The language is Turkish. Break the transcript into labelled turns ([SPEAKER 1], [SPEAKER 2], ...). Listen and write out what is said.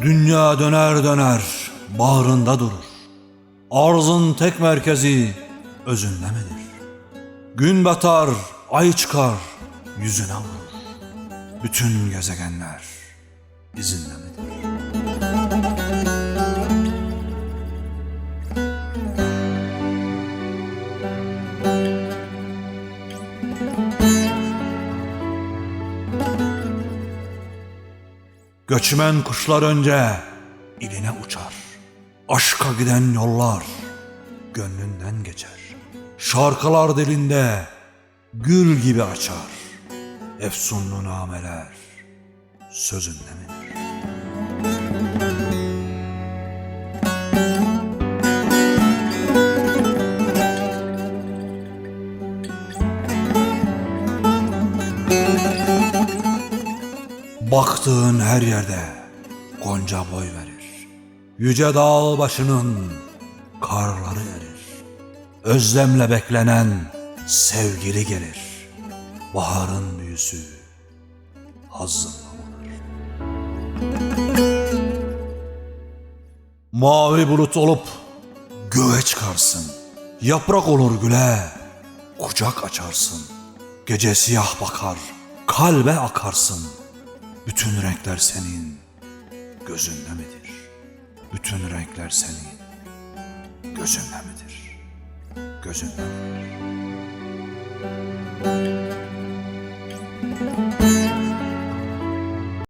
[SPEAKER 1] Dünya döner döner bağrında durur. Arzın tek merkezi özünde midir? Gün batar, ay çıkar, yüzüne vurur. Bütün gezegenler izinde midir? Göçmen kuşlar önce iline uçar. Aşka giden yollar gönlünden geçer. Şarkılar dilinde gül gibi açar. Efsunlu nameler sözünde midir? Baktığın her yerde gonca boy verir. Yüce dağ başının karları erir. Özlemle beklenen sevgili gelir. Baharın büyüsü hazırlanır. Mavi bulut olup göğe çıkarsın. Yaprak olur güle, kucak açarsın. Gece siyah bakar, kalbe akarsın. Bütün renkler senin gözünde midir? Bütün renkler senin gözünde midir? Gözünde midir?